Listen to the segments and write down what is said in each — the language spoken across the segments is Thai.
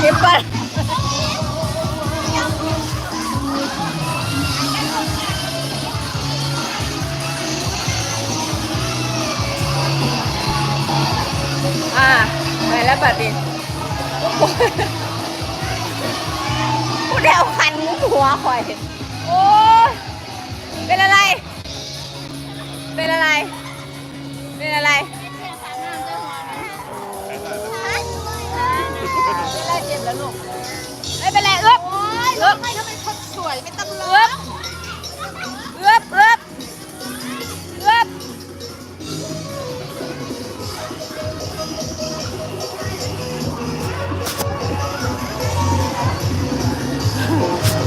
เก็บก่อนอ่าไปแล้วบัดนี้กูเดียวคันมุกหัวข่อย โอ้ยเป็นอะไร เป็นอะไร เป็นอะไร แล้วลูกไม่เป็นไรเอื้อบเอื้อบไม่ทำไมคนสวยไม่ต้องเลเอื้อบเอื้อบเอื้อบเอื้อบ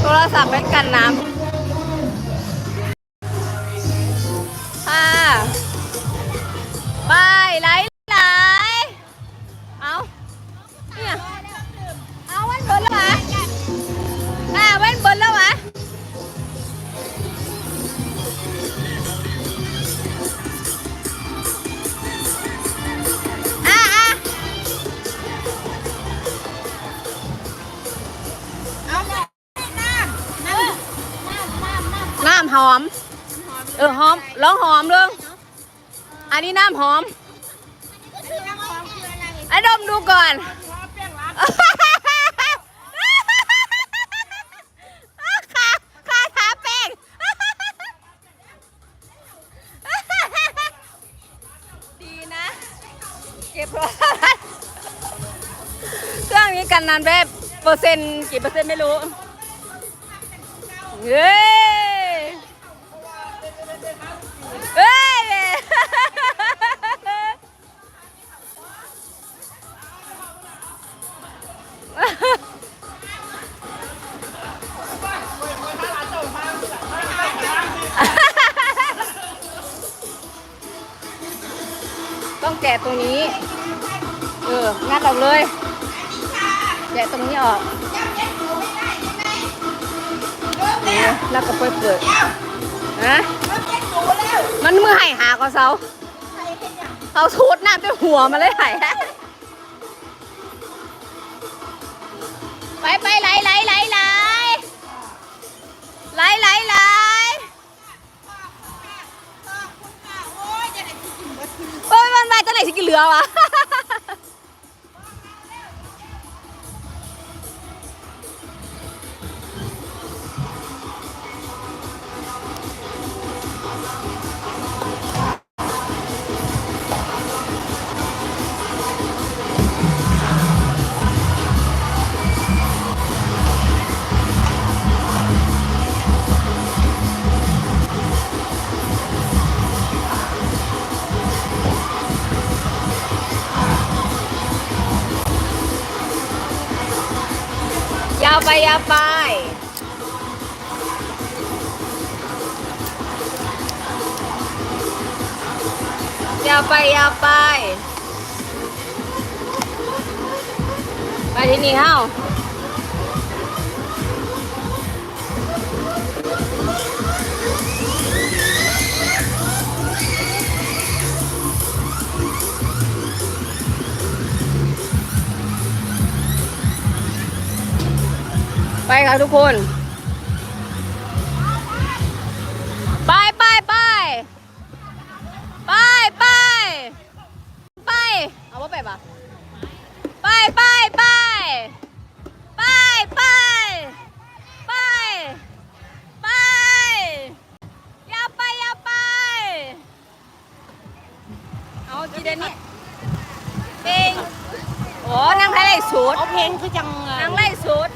โทรศัพท์เป็นกันน้ำ หอม เออหอมร้องหอมเรื่องอันนี้น้ำหอมไอ้ดมดูก่อน ขาขาทาแป้งดีนะ เก็บรศัพท์เครื่องนี้กันนานแบบเปอร์เซ็นต์กี่เปอร์เซ็นต์ไม่รู้ เฮ้ แกะตรงนี้ เอองัดออกเลย แกะตรงนี้ออกนี่แล้วก็เปิดเปิดนะมันมือไห่หากเสาเอาทูดหน้ำไปหัวมาเลยไห่ไปไปไหลไหลไหล จาไหนสิกินเหลือวะยาวไปยาวไป ยาวไปยาวไป ไปที่นี่เฮ้า ไปค่ะทุกคน ไปไปไปไปไปไปเอาว่าไปปะไปไปไปไปไปไปไปอย่าไปอย่าไป เอาจีเดนนี่เพลงโอ้นั่งไล่สุดเอาเพลงคือจังนั่งไล่สุด